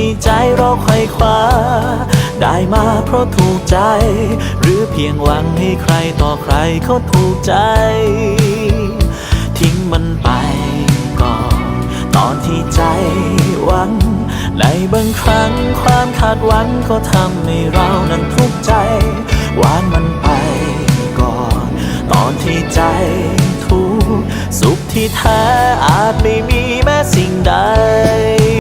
ที่ใจเราใครคว้า ได้มาเพราะถูกใจ หรือเพียงหวังให้ใครต่อใครเขาถูกใจ ทิ้งมันไปก่อน ตอนที่ใจหวัง ในบางครั้งความคาดหวังก็ทำให้เรานั้นทุกข์ใจวางมันไปก่อน ตอนที่ใจทุกข์สุขที่แท้อาจไม่มีแม้สิ